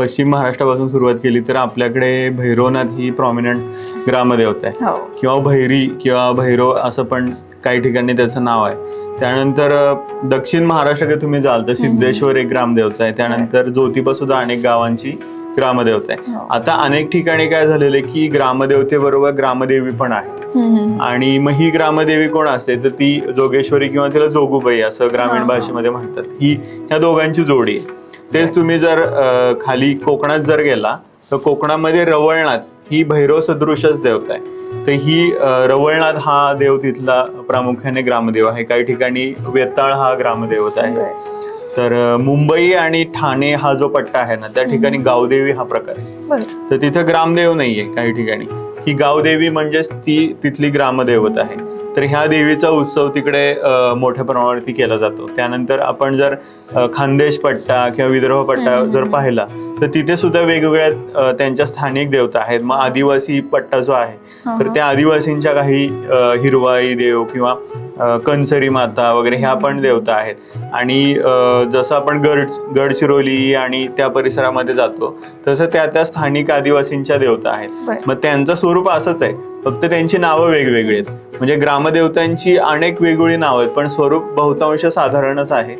पश्चिम महाराष्ट्रापासून सुरुवात केली तर आपल्याकडे भैरवनाथ ही प्रॉमिनंट ग्रामदेवता आहे हो. किंवा भैरी किंवा भैरव असं पण काही ठिकाणी त्याचं नाव आहे. त्यानंतर दक्षिण महाराष्ट्राकडे तुम्ही जाल तर सिद्धेश्वर एक ग्रामदेवता आहे त्यानंतर ज्योतिबा सुद्धा अनेक गावांची ग्रामदेवता आहे हो. आता अनेक ठिकाणी काय झालेलं आहे की ग्रामदेवतेबरोबर ग्रामदेवी पण आहे. आणि मग ही ग्रामदेवी कोण असते? तर ती जोगेश्वरी किंवा तिला जोगूबाई असं ग्रामीण. भाषेमध्ये म्हणतात. ही ह्या दोघांची जोडी आहे. तेच तुम्ही जर अ, खाली कोकणात जर गेला तर कोकणामध्ये रवळनाथ ही भैरव सदृशच देवता आहे. तर ही अ, रवळनाथ हा देव तिथला प्रामुख्याने ग्रामदेव आहे. काही ठिकाणी वेताळ हा ग्रामदेवता आहे. बरं. तर अ, मुंबई आणि ठाणे हा जो पट्टा आहे ना त्या ठिकाणी गावदेवी हा प्रकार आहे. बरं. तर तिथं ग्रामदेव नाहीये काही ठिकाणी. ही गावदेवी म्हणजेच ती तिथली ग्रामदैवत आहे तर ह्या देवीचा उत्सव तिकडे मोठ्या प्रमाणावरती केला जातो त्यानंतर आपण जर खानदेश पट्टा किंवा विदर्भ पट्टा जर. पाहिला तर तिथे सुद्धा वेगवेगळ्या त्यांच्या स्थानिक देवता आहेत मग आदिवासी पट्टा जो आहे तर. त्या आदिवासींच्या काही हिरवाई देव किंवा कणसरी माता वगैरे ह्या पण देवता आहेत. आणि जसं आपण गड गडचिरोली आणि त्या परिसरामध्ये जातो तसं त्या त्या स्थानिक आदिवासींच्या देवता आहेत. मग त्यांचं स्वरूप असंच आहे. फक्त त्यांची नावं वेगवेगळी आहेत. म्हणजे ग्रामदेवतांची अनेक वेगवेगळी नावं आहेत पण स्वरूप बहुतांश साधारणच आहे.